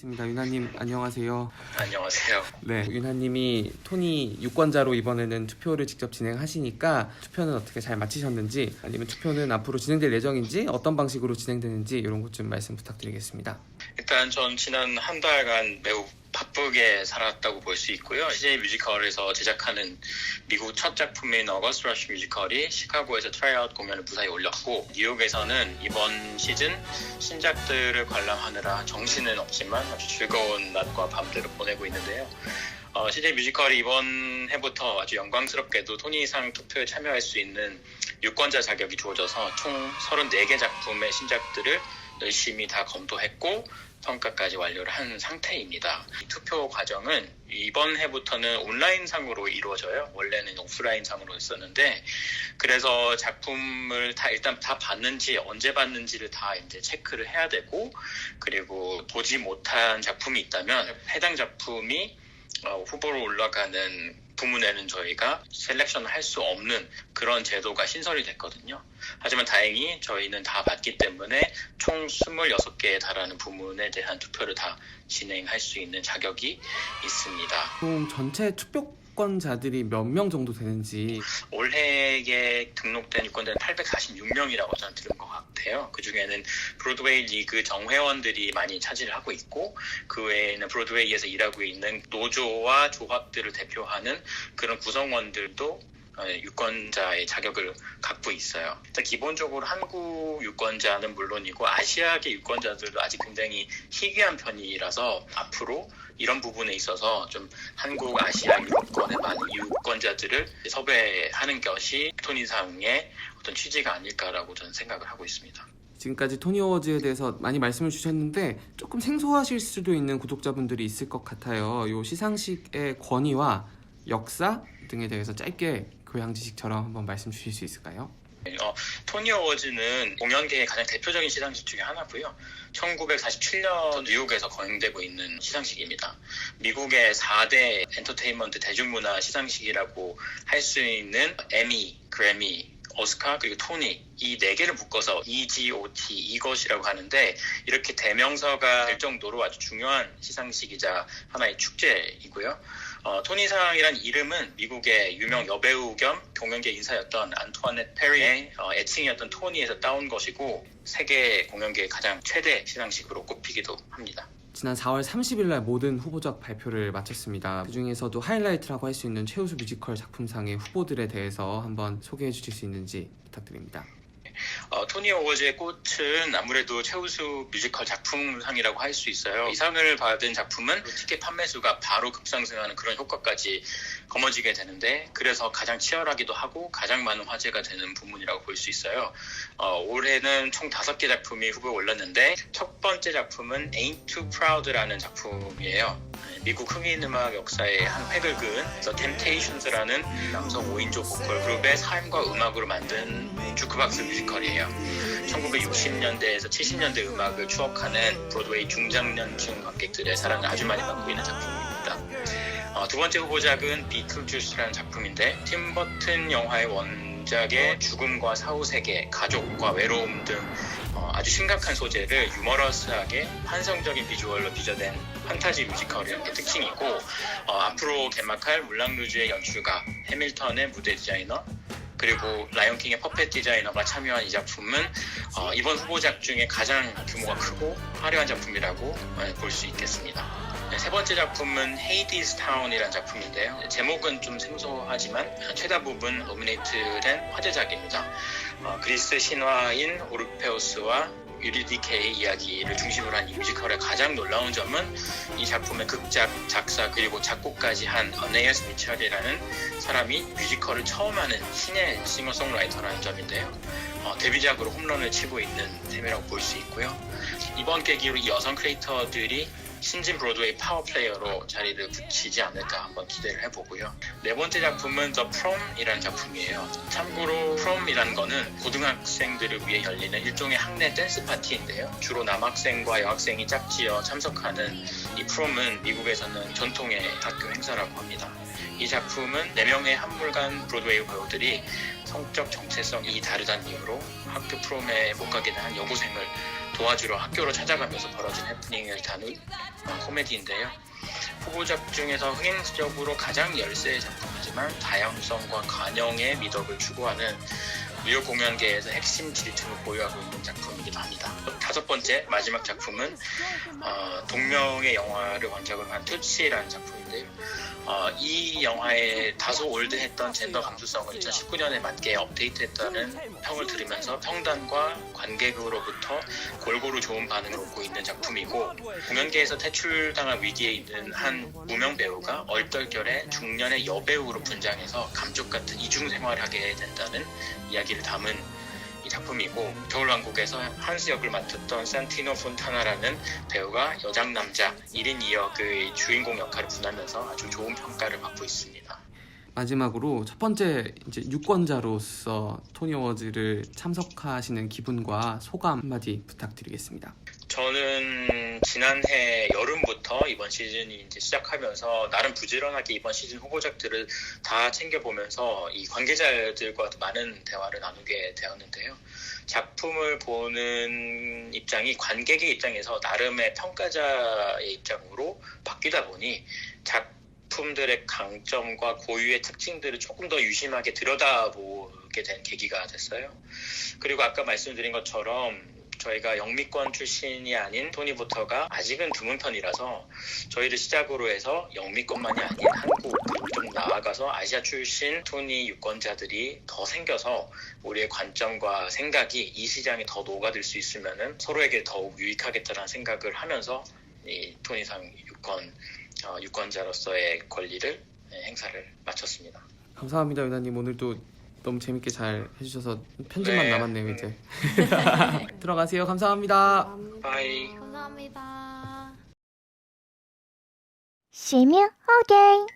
있습니다. 윤하님 안녕하세요. 안녕하세요. 네, 윤하님이 토니 유권자로 이번에는 투표를 직접 진행하시니까 투표는 어떻게 잘 마치셨는지 아니면 투표는 앞으로 진행될 예정인지 어떤 방식으로 진행되는지 이런 것 좀 말씀 부탁드리겠습니다. 일단 전 지난 한 달간 매우 바쁘게 살았다고 볼 수 있고요. CJ 뮤지컬에서 제작하는 미국 첫 작품인 어거스트 러쉬 뮤지컬이 시카고에서 트라이아웃 공연을 무사히 올렸고 뉴욕에서는 이번 시즌 신작들을 관람하느라 정신은 없지만 아주 즐거운 낮과 밤들을 보내고 있는데요. 어, CJ 뮤지컬이 이번 해부터 아주 영광스럽게도 토니상 투표에 참여할 수 있는 유권자 자격이 주어져서 총 34개 작품의 신작들을 열심히 다 검토했고 평가까지 완료를 한 상태입니다. 이 투표 과정은 이번 해부터는 온라인 상으로 이루어져요. 원래는 오프라인 상으로 했었는데 그래서 작품을 다 일단 다 봤는지 언제 봤는지를 다 이제 체크를 해야 되고 그리고 보지 못한 작품이 있다면 해당 작품이 어, 후보로 올라가는 부문에는 저희가 셀렉션을 할 수 없는 그런 제도가 신설이 됐거든요. 하지만 다행히 저희는 다 봤기 때문에 총 26개에 달하는 부문에 대한 투표를 다 진행할 수 있는 자격이 있습니다. 총 전체 투표권자들이 몇 명 정도 되는지 올해에 등록된 유권자는 846명이라고 저는 들은 것 같아요. 그 중에는 브로드웨이 리그 정회원들이 많이 차지를 하고 있고 그 외에는 브로드웨이에서 일하고 있는 노조와 조합들을 대표하는 그런 구성원들도 어, 유권자의 자격을 갖고 있어요. 일단 기본적으로 한국 유권자는 물론이고 아시아계 유권자들도 아직 굉장히 희귀한 편이라서 앞으로 이런 부분에 있어서 좀 한국, 아시아, 유럽권의 많은 유권자들을 섭외하는 것이 토니상의 어떤 취지가 아닐까라고 저는 생각을 하고 있습니다. 지금까지 토니 어워즈에 대해서 많이 말씀을 주셨는데 조금 생소하실 수도 있는 구독자분들이 있을 것 같아요. 요 시상식의 권위와 역사 등에 대해서 짧게 교양 지식처럼 한번 말씀 주실 수 있을까요? 어, 토니 어워즈는 공연계의 가장 대표적인 시상식 중에 하나고요. 1947년 뉴욕에서 거행되고 있는 시상식입니다. 미국의 4대 엔터테인먼트 대중문화 시상식이라고 할 수 있는 에미, 그래미, 오스카 그리고 토니 이 네 개를 묶어서 EGOT 이것이라고 하는데 이렇게 대명사가 될 정도로 아주 중요한 시상식이자 하나의 축제이고요. 어, 토니상이란 이름은 미국의 유명 여배우 겸 공연계 인사였던 안토아넷 페리의 어, 애칭이었던 토니에서 따온 것이고 세계 공연계의 가장 최대 시상식으로 꼽히기도 합니다. 지난 4월 30일 날 모든 후보작 발표를 마쳤습니다. 그 중에서도 하이라이트라고 할 수 있는 최우수 뮤지컬 작품상의 후보들에 대해서 한번 소개해 주실 수 있는지 부탁드립니다. 어, 토니 어워즈의 꽃은 아무래도 최우수 뮤지컬 작품상이라고 할 수 있어요. 이 상을 받은 작품은 티켓 판매 수가 바로 급상승하는 그런 효과까지 거머쥐게 되는데 그래서 가장 치열하기도 하고 가장 많은 화제가 되는 부문이라고 볼 수 있어요. 어, 올해는 총 다섯 개 작품이 후보에 올랐는데 첫 번째 작품은 Ain't Too Proud라는 작품이에요. 미국 흑인 음악 역사의 한 획을 그은 The Temptations라는 남성 5인조 보컬 그룹의 삶과 음악으로 만든 주크박스 뮤지컬이에요. 1960년대에서 70년대 음악을 추억하는 브로드웨이 중장년층 관객들의 사랑을 아주 많이 받고 있는 작품입니다. 어, 두 번째 후보작은 비틀주스라는 작품인데 팀 버튼 영화의 원작의 죽음과 사후 세계, 가족과 외로움 등 어, 아주 심각한 소재를 유머러스하게 환상적인 비주얼로 빚어낸 판타지 뮤지컬의 특징이고 어, 앞으로 개막할 물랑루즈의 연출가, 해밀턴의 무대 디자이너, 그리고 라이온킹의 퍼펫 디자이너가 참여한 이 작품은 어, 이번 후보작 중에 가장 규모가 크고 화려한 작품이라고 볼 수 있겠습니다. 네, 세 번째 작품은 헤이디스 타운이라는 작품인데요. 제목은 좀 생소하지만 최다 부분 노미네이트된 화제작입니다. 어, 그리스 신화인 오르페우스와 유리디케의 이야기를 중심으로 한 이 뮤지컬의 가장 놀라운 점은 이 작품의 극작, 작사 그리고 작곡까지 한 어네이어스 미첼이라는 사람이 뮤지컬을 처음 하는 신의 싱어송라이터라는 점인데요. 어, 데뷔작으로 홈런을 치고 있는 셈이라고 볼 수 있고요. 이번 계기로 이 여성 크리에이터들이 신진 브로드웨이 파워 플레이어로 자리를 붙이지 않을까 한번 기대를 해보고요. 네 번째 작품은 The Prom이라는 작품이에요. 참고로 Prom이라는 거는 고등학생들을 위해 열리는 일종의 학내 댄스 파티인데요. 주로 남학생과 여학생이 짝지어 참석하는 이 프롬은 미국에서는 전통의 학교 행사라고 합니다. 이 작품은 4명의 한물간 브로드웨이 배우들이 성적 정체성이 다르다는 이유로 학교 프롬에 못 가게 된한 여고생을 도와주러 학교로 찾아가면서 벌어진 해프닝을 다룬 어, 코미디인데요. 후보작 중에서 흥행적으로 가장 열세의 작품이지만 다양성과 관용의 미덕을 추구하는 뉴욕 공연계에서 핵심 질투를 보유하고 있는 작품이기도 합니다. 다섯 번째 마지막 작품은 어, 동명의 영화를 원작으로 한 투치라는 작품인데요. 어, 이 영화에 다소 올드했던 젠더 감수성을 2019년에 맞게 업데이트했다는 평을 들으면서 평단과 관객으로부터 골고루 좋은 반응을 얻고 있는 작품이고 공연계에서 퇴출당할 위기에 있는 한 무명 배우가 얼떨결에 중년의 여배우로 분장해서 감쪽 같은 이중 생활을 하게 된다는 이야기를 담은 이 작품이고 겨울왕국에서 한스 역을 맡았던 산티노 폰타나라는 배우가 여장 남자 1인 2역의 주인공 역할을 분하면서 아주 좋은 평가를 받고 있습니다. 마지막으로 첫 번째 이제 유권자로서 토니 어워즈를 참석하시는 기분과 소감 한마디 부탁드리겠습니다. 저는 지난해 여름부터 이번 시즌이 이제 시작하면서 나름 부지런하게 이번 시즌 후보작들을 다 챙겨보면서 이 관계자들과 많은 대화를 나누게 되었는데요. 작품을 보는 입장이 관객의 입장에서 나름의 평가자의 입장으로 바뀌다 보니 작 품들의 강점과 고유의 특징들을 조금 더 유심하게 들여다보게 된 계기가 됐어요. 그리고 아까 말씀드린 것처럼 저희가 영미권 출신이 아닌 토니 보터가 아직은 드문 편이라서 저희를 시작으로 해서 영미권만이 아닌 한국 좀 나아가서 아시아 출신 토니 유권자들이 더 생겨서 우리의 관점과 생각이 이 시장에 더 녹아들 수 있으면 서로에게 더욱 유익하겠다는 생각을 하면서 이 토니상 유권 어, 유권자로서의 권리를 네, 행사를 마쳤습니다. 감사합니다, 유나님. 오늘도 너무 재밌게 잘 해주셔서 편집만 네. 남았네요, 이제. 들어가세요. 감사합니다. 바이. 감사합니다. 洗面 again.